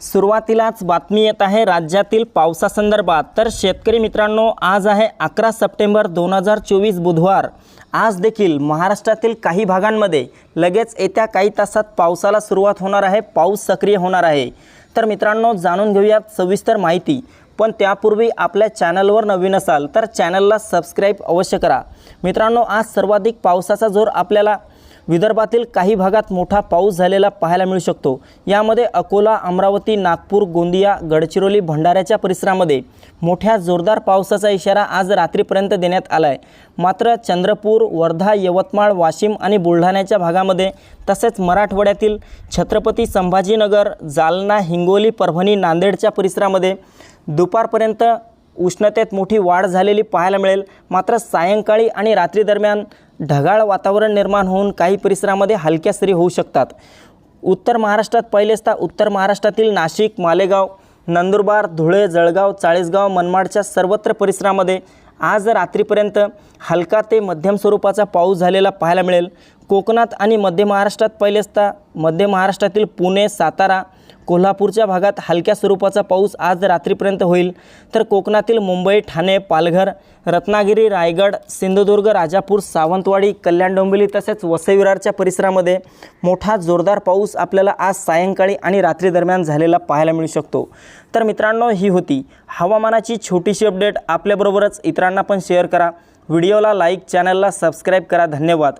सुरुवातीलाच बातमी येत आहे राज्यातील पावसासंदर्भात. तर शेतकरी मित्रांनो आज आहे अकरा सप्टेंबर दोन हजार चोवीस बुधवार. आज देखील महाराष्ट्रातील काही भागांमध्ये लगेच येत्या काही तासात पावसाला सुरुवात होणार आहे पाऊस सक्रिय होणार आहे. तर मित्रांनो जाणून घेऊयात सविस्तर माहिती. पण त्यापूर्वी आपल्या चॅनलवर नवीन असाल तर चॅनलला सबस्क्राईब अवश्य करा. मित्रांनो आज सर्वाधिक पावसाचा जोर आपल्याला विदर्भातील काही भागात मोठा पाऊस झालेला पाहायला मिळू शकतो. यामध्ये अकोला अमरावती नागपूर गोंदिया गडचिरोली भंडाऱ्याच्या परिसरामध्ये मोठ्या जोरदार पावसाचा इशारा आज रात्रीपर्यंत देण्यात आला आहे मात्र चंद्रपूर वर्धा यवतमाळ वाशिम आणि बुलढाण्याच्या भागामध्ये तसेच मराठवाड्यातील छत्रपती संभाजीनगर जालना हिंगोली परभणी नांदेडच्या परिसरामध्ये दुपारपर्यंत उष्णतेत मोठी वाढ झालेली पाहायला मिळेल. मात्र सायंकाळी आणि रात्री दरम्यान ढगाळ वातावरण निर्माण होऊन काही परिसरामध्ये हलक्या सरी होऊ शकतात. उत्तर महाराष्ट्रात पहिलेचदा उत्तर महाराष्ट्रातील नाशिक मालेगाव नंदुरबार धुळे जळगाव चाळीसगाव मनमाडच्या सर्वत्र परिसरामध्ये आज रात्रीपर्यंत हलका ते मध्यम स्वरूपाचा पाऊस झालेला पाहायला मिळेल. कोकणात आणि मध्य महाराष्ट्रात पहिलेचदा मध्य महाराष्ट्रातील पुणे सातारा कोल्हापूरच्या भागात हलक्या स्वरूपाचा पाऊस आज रात्रीपर्यंत होईल. तर कोकणातील मुंबई ठाणे पालघर रत्नागिरी रायगड सिंधुदुर्ग राजापूर सावंतवाडी कल्याण डोंबिवली तसेच वसईविरारच्या परिसरामध्ये मोठा जोरदार पाऊस आपल्याला आज सायंकाळी आणि रात्री दरम्यान झालेला पाहायला मिळू शकतो. तर मित्रांनो ही होती हवामानाची छोटीशी अपडेट. आपल्याबरोबरच इतरांना पण शेअर करा. व्हिडिओला लाईक चॅनलला सबस्क्राईब करा. धन्यवाद.